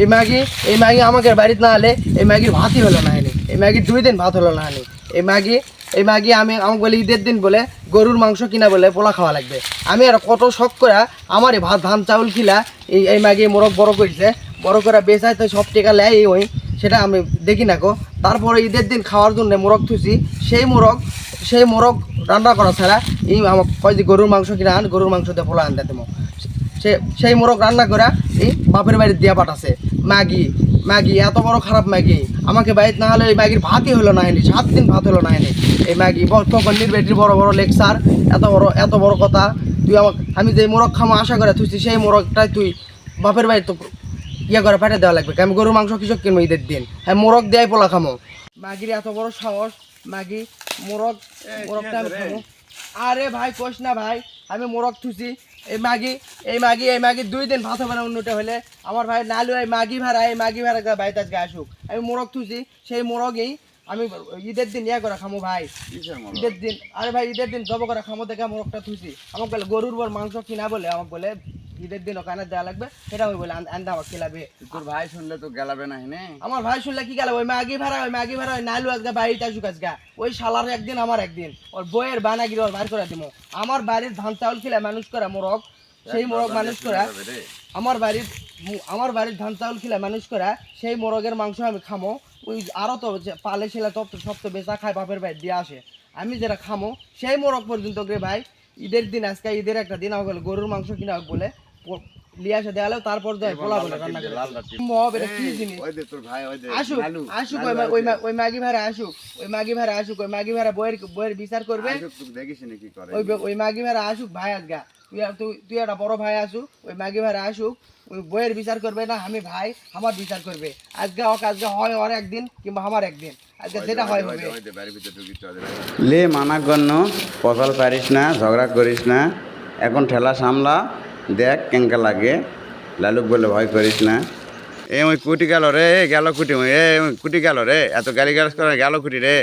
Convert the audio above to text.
এই ম্যাগি এই ম্যাগি আমাকে বাড়িতে না হলে এই ম্যাগির ভাতই হলো না হয়নি এই ম্যাগি দুই দিন ভাত হলো না হয়নি এই ম্যাগি এই ম্যাগি আমি আমাকে বলে ঈদের দিন বলে গরুর মাংস কিনা বলে পোলা খাওয়া লাগবে। আমি আর কত শখ করে আমার এই ভাত, ধান, চাউল খিলা এই এই ম্যাগি মোরগ বড় করছে। বড় করে বেচায় তো সব টেকা লেয় এই ওই, সেটা আমি দেখি না কো তারপরে ঈদের দিন খাওয়ার জন্য মোরগ থুছি সেই মোরগ সেই মোরগ রান্না করা ছাড়া এই আমার কয় যে গরুর মাংস কিনা আন, গরুর মাংস দিয়ে পোলা আনতে দেবো। সে, সেই মোরগ রান্না করে এই বাপের বাড়ির দিয়া পাঠাছে। ম্যাগি ম্যাগি, এত বড় খারাপ ম্যাগি। আমাকে বাড়িতে না হলে এই ম্যাগির ভাতই হলো না এনে, সাত দিন ভাত হলো না হয়নি এই ম্যাগি তখন নির্বেটির বড় বড় লেকচার, এত বড় এত বড় কথা। তুই আমার আমি যে মোরগ খামো আশা করে তুই সেই মোরগটাই তুই বাপের বাড়ি তো ইয়ে করে পাঠিয়ে দেওয়া লাগবে। আমি গরুর মাংস কিছু কিনবো ঈদের দিন। হ্যাঁ মোরগ দেয় পোলা খামো। ম্যাগির এত বড় সাহস, ম্যাগি, মোরগ, মোরগটা আরে ভাই কোষ না ভাই। আমি মোরগ থুছি এই মাগি এই মাগি এই মাগি দুই দিন ভাত হবে না উন্নতি হলে। আমার ভাই নালু এই মাগি ভাড়া এই মাগি ভাড়া বাড়িতে আজকে আসুক। আমি মোরগ থুছি সেই মোরগেই আমি ঈদের দিন ইয়ে করে খামো ভাই। ঈদের দিন আরে ভাই ঈদের দিন জব করে খামো দেখে মোরগটা থুছি আমাকে বলে গরুর বর মাংস কিনা বলে আমাকে বলে ঈদের দিন ওখানে দেওয়া লাগবে সেটা আমি বলে আন্দা আমাকে তোর ভাই শুনলে তো গেলাবে না হেনে। আমার ভাই শুনলে কি গেল ওই ভাড়া ওই ভাড়া ওই নাইলু বাড়িতে আসুক ওই শালার একদিন আমার একদিন। ওর বইয়ের বানাগিরি ওর বার করে দিব আমার বাড়ির ধান চাউল খেলে মানুষ করে মোরগ। সেই মোরগ মানুষ করে। আমার বাড়ির আমার বাড়ির ধান চাউল খেলে মানুষ করে সেই মোরগের মাংস আমি খামো। ওই আরও তো পালে ছেলে তো সব তো বেচা খায় বাপের বাড়ি দিয়ে আসে। আমি যেটা খামো সেই মোরগ পর্যন্ত রে ভাই ঈদের দিন আজকে ঈদের একটা দিন আমাকে গরুর মাংস কিনা হোক বলে লিয়ে আসে দেওয়ালেও তারপর যায় পোলা বলে রান্না করে। মহব এটা কি জিনিস? ওই দে তোর ভাই আসুক আসুক ওই মা- ওই আসে। মা- ওই ম্যাগি ভাড়া আসুক ওই ম্যাগি ভাড়া আসুক ওই ম্যাগি ভাড়া বইয়ের বইয়ের বিচার করবে। আসুক, তুই দেখিস নি কি করে। ওই ওই ম্যাগি ভাড়া আসুক ভাই আজগা তুই তুই তুই একটা বড় ভাই আসুক ওই ভাড়া আসুক ওই বইয়ের বিচার করবে না আমি ভাই আমার বিচার করবে। আজকে হোক আজকে হয় ওর একদিন কিংবা আমার একদিন। আজকে যেটা হয় হবে। লে মানা গণ্য পারিস না ঝগড়া করিস না এখন ঠেলা সামলা। দেখ, কেঙ্কা লাগে। লালুক বলে ভয় করিস না। এ ওই কুটি গেল রে গেল কুটি এ কুটি গেল রে, এত গালি গালাজ করে গেল কুটি রে।